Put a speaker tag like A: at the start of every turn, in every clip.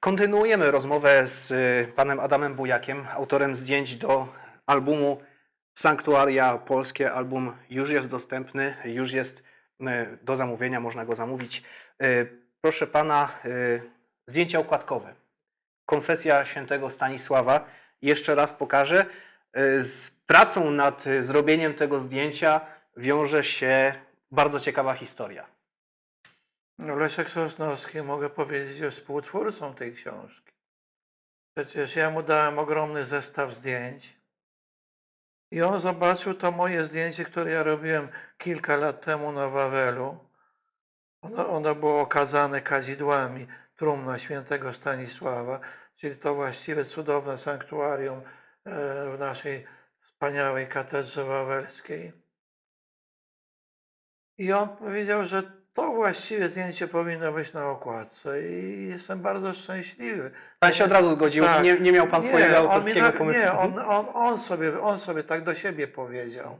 A: Kontynuujemy rozmowę z y, panem Adamem Bujakiem, autorem zdjęć do albumu Sanktuaria Polskie. Album już jest dostępny, już jest y, do zamówienia, można go zamówić. Y, Proszę pana, zdjęcia okładkowe. Konfesja świętego Stanisława. Jeszcze raz pokażę. Z pracą nad zrobieniem tego zdjęcia wiąże się bardzo ciekawa historia.
B: Leszek Sosnowski, mogę powiedzieć, jest współtwórcą tej książki. Przecież ja mu dałem ogromny zestaw zdjęć. I on zobaczył to moje zdjęcie, które ja robiłem kilka lat temu na Wawelu. Ono, ono było okazane kadzidłami trumna świętego Stanisława, czyli to właściwie cudowne sanktuarium e, w naszej wspaniałej katedrze wawelskiej. I on powiedział, że to właściwie zdjęcie powinno być na okładce i jestem bardzo szczęśliwy.
A: Pan się od razu zgodził,
B: Tak.
A: nie, nie miał pan swojego
B: on mi
A: autorskiego pomysłu.
B: Nie, on, on, on, sobie, on sobie tak do siebie powiedział.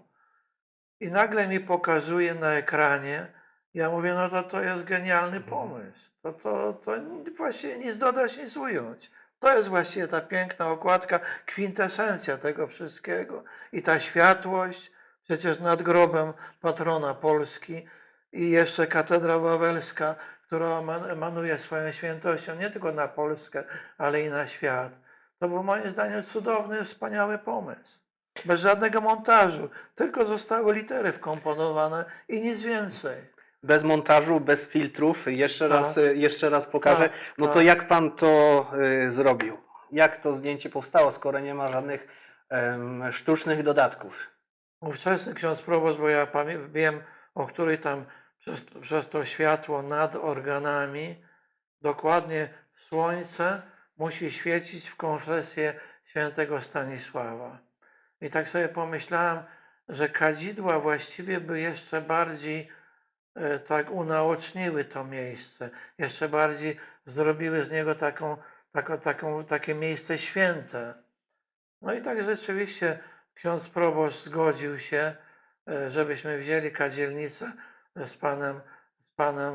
B: I nagle mi pokazuje na ekranie, ja mówię, no to to jest genialny pomysł. To, to, to właściwie nic dodać, nic ująć. To jest właściwie ta piękna okładka, kwintesencja tego wszystkiego. I ta światłość, przecież nad grobem patrona Polski i jeszcze katedra wawelska, która eman- emanuje swoją świętością nie tylko na Polskę, ale i na świat. To był moim zdaniem cudowny, wspaniały pomysł. Bez żadnego montażu, tylko zostały litery wkomponowane i nic więcej.
A: Bez montażu, bez filtrów. Jeszcze,
B: Tak.
A: raz, y, jeszcze raz pokażę.
B: Tak,
A: No to
B: tak.
A: jak pan to y, zrobił? Jak to zdjęcie powstało, skoro nie ma żadnych em, sztucznych dodatków?
B: Ówczesny ksiądz proboszcz, bo ja wiem, o której tam przez, przez to światło nad organami, dokładnie słońce musi świecić w konfesję świętego Stanisława. I tak sobie pomyślałem, że kadzidła właściwie by jeszcze bardziej e, tak unaoczniły to miejsce, jeszcze bardziej zrobiły z niego taką, taką, taką, takie miejsce święte. No i tak rzeczywiście ksiądz proboszcz zgodził się, żebyśmy wzięli kadzielnicę z panem, z panem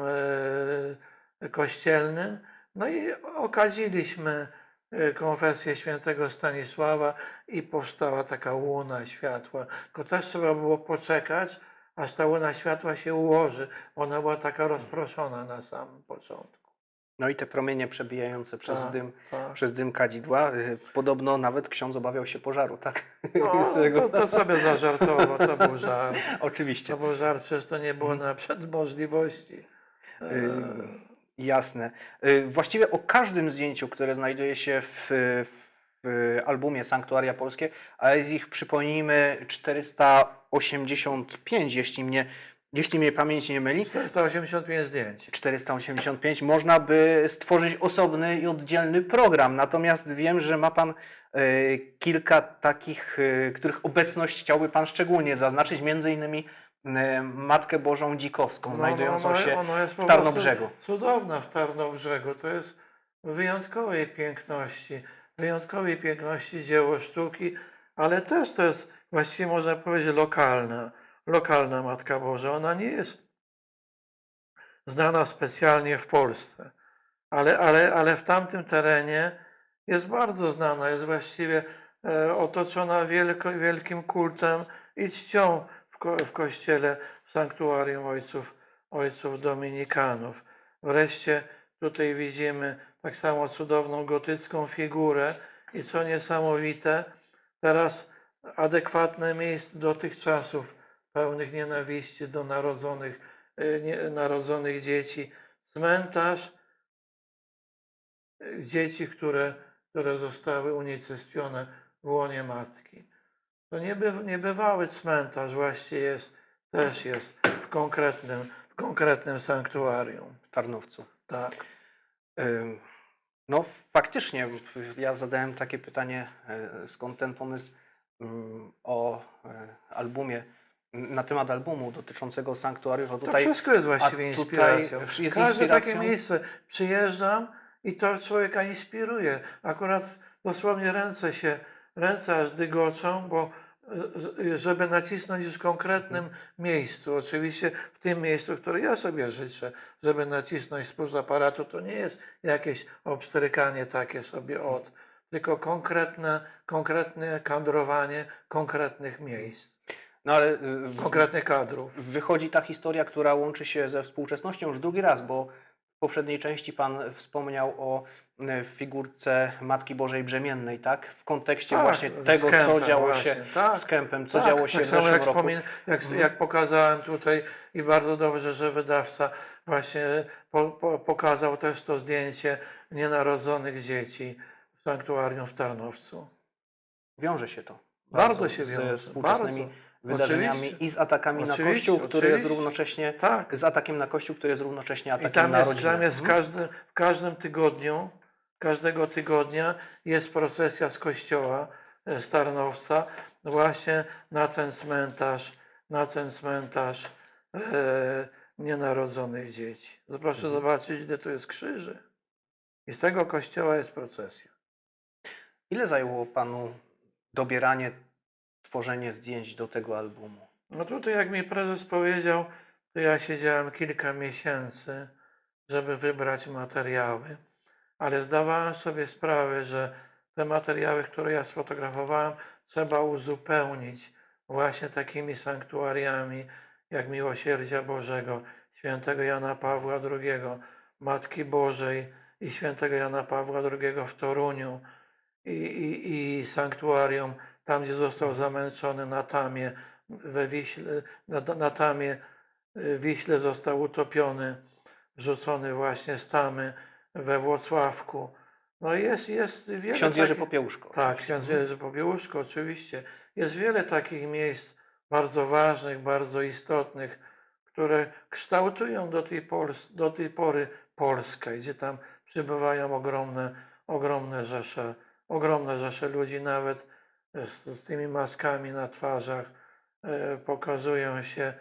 B: e, kościelnym. No i okaziliśmy e, konfesję świętego Stanisława i powstała taka łuna światła. Tylko też trzeba było poczekać, aż ta łuna światła się ułoży. Ona była taka rozproszona na samym początku.
A: No i te promienie przebijające przez
B: Tak,
A: dym,
B: tak.
A: przez dym kadzidła. y, Podobno nawet ksiądz obawiał się pożaru, tak?
B: No, to, to sobie zażartował, to był żart.
A: Oczywiście.
B: To był żart, przecież to nie było nawet możliwości. E,
A: Ym, Jasne. Y, Właściwie o każdym zdjęciu, które znajduje się w, w albumie Sanktuaria Polskie, a jest ich, przypomnijmy, 485, jeśli mnie, jeśli mnie pamięć nie myli.
B: 485 zdjęć.
A: 485, można by stworzyć osobny i oddzielny program. Natomiast wiem, że ma Pan y, kilka takich, y, których obecność chciałby Pan szczególnie zaznaczyć, między innymi y, Matkę Bożą Dzikowską, znajdującą
B: ona,
A: się
B: ona jest po
A: w Tarnobrzegu.
B: Cudowna w Tarnobrzegu. To jest wyjątkowej piękności, wyjątkowej piękności dzieło sztuki, ale też to jest właściwie można powiedzieć lokalna, lokalna Matka Boża. Ona nie jest znana specjalnie w Polsce, ale, ale, ale w tamtym terenie jest bardzo znana, jest właściwie e, otoczona wielko, wielkim kultem i czcią w, ko, w kościele, w sanktuarium ojców, ojców dominikanów. Wreszcie tutaj widzimy tak samo cudowną gotycką figurę i co niesamowite, teraz adekwatne miejsce do tych czasów pełnych nienawiści do narodzonych, e, nie, narodzonych dzieci, cmentarz e, dzieci, które, które zostały unicestwione w łonie matki. To nieby, niebywały cmentarz właśnie jest, też jest w konkretnym, w konkretnym sanktuarium.
A: w Tarnowcu.
B: Tak.
A: Ym, No faktycznie, ja zadałem takie pytanie, e, skąd ten pomysł ym, o albumie, na temat albumu dotyczącego sanktuariów, a
B: To
A: tutaj
B: wszystko jest właściwie inspiracją.
A: jest
B: Każde takie
A: inspiracją?
B: miejsce przyjeżdżam i to człowieka inspiruje. Akurat dosłownie ręce się, ręce aż dygoczą, bo, z- żeby nacisnąć już w konkretnym miejscu. Oczywiście w tym miejscu, które ja sobie życzę, żeby nacisnąć spust aparatu, to nie jest jakieś obstrykanie takie sobie od, tylko konkretne, konkretne kadrowanie konkretnych miejsc,
A: No ale y, w-
B: konkretnych kadrów.
A: wychodzi ta historia, która łączy się ze współczesnością już drugi raz, bo w poprzedniej części Pan wspomniał o y, figurce Matki Bożej Brzemiennej, tak? W kontekście
B: Tak,
A: właśnie tego, co działo
B: właśnie,
A: się
B: tak.
A: z Kępem, co
B: Tak,
A: działo się
B: tak
A: w zeszłym
B: jak,
A: roku.
B: jak,
A: Mhm.
B: jak pokazałem tutaj i bardzo dobrze, że wydawca właśnie po, po, pokazał też to zdjęcie nienarodzonych dzieci w sanktuarium w Tarnowcu.
A: Wiąże się to.
B: Bardzo się wiąże,
A: Ze współczesnymi
B: bardzo.
A: wydarzeniami
B: Oczywiście.
A: i z atakami na
B: Oczywiście,
A: Kościół, który jest
B: oczywiście.
A: równocześnie
B: Tak.
A: z atakiem na Kościół, który jest równocześnie
B: I
A: atakiem
B: tam
A: na
B: jest,
A: rodzinę.
B: tam jest w,
A: Mhm.
B: każdym, w każdym tygodniu, każdego tygodnia jest procesja z kościoła e, z Tarnowca właśnie na ten cmentarz, na ten cmentarz e, nienarodzonych dzieci. Proszę
A: Mhm.
B: zobaczyć, ile tu jest krzyży. I z tego kościoła jest procesja.
A: Ile zajęło Panu dobieranie, tworzenie zdjęć do tego albumu?
B: No tutaj, jak mi prezes powiedział, to ja siedziałem kilka miesięcy, żeby wybrać materiały, ale zdawałem sobie sprawę, że te materiały, które ja sfotografowałem, trzeba uzupełnić właśnie takimi sanktuariami, jak Miłosierdzia Bożego, świętego Jana Pawła II, Matki Bożej i świętego Jana Pawła II w Toruniu i, i, i sanktuarium tam, gdzie został zamęczony na Tamie, we Wiśle, na, na Tamie y, Wiśle został utopiony, wrzucony właśnie z Tamy we Włocławku. No jest, jest wiele
A: Ksiądz Jerzy
B: takich-
A: Popiełuszko.
B: tak, ksiądz Jerzy Popiełuszko, oczywiście. Jest wiele takich miejsc bardzo ważnych, bardzo istotnych, które kształtują do tej, Pols- do tej pory Polskę, gdzie tam przybywają ogromne, ogromne rzesze, ogromne rzesze ludzi, nawet z, z tymi maskami na twarzach e, pokazują się,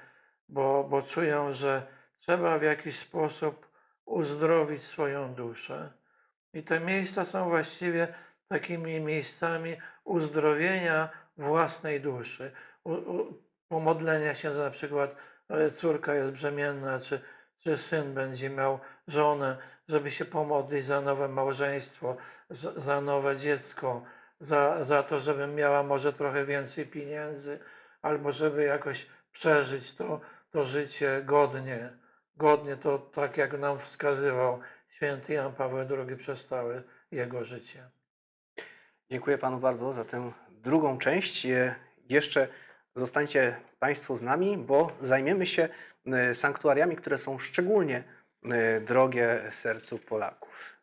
B: bo, bo czują, że trzeba w jakiś sposób uzdrowić swoją duszę. I te miejsca są właściwie takimi miejscami uzdrowienia własnej duszy, u, u, pomodlenia się, że na przykład e, córka jest brzemienna, czy, czy syn będzie miał żonę, żeby się pomodlić za nowe małżeństwo, za, nowe dziecko, za, za to, żeby miała może trochę więcej pieniędzy, albo żeby jakoś przeżyć to, to życie godnie. Godnie to tak, jak nam wskazywał święty Jan Paweł II przez całe jego życie.
A: Dziękuję Panu bardzo za tę drugą część. Jeszcze zostańcie Państwo z nami, bo zajmiemy się e, sanktuariami, które są szczególnie drogie sercu Polaków.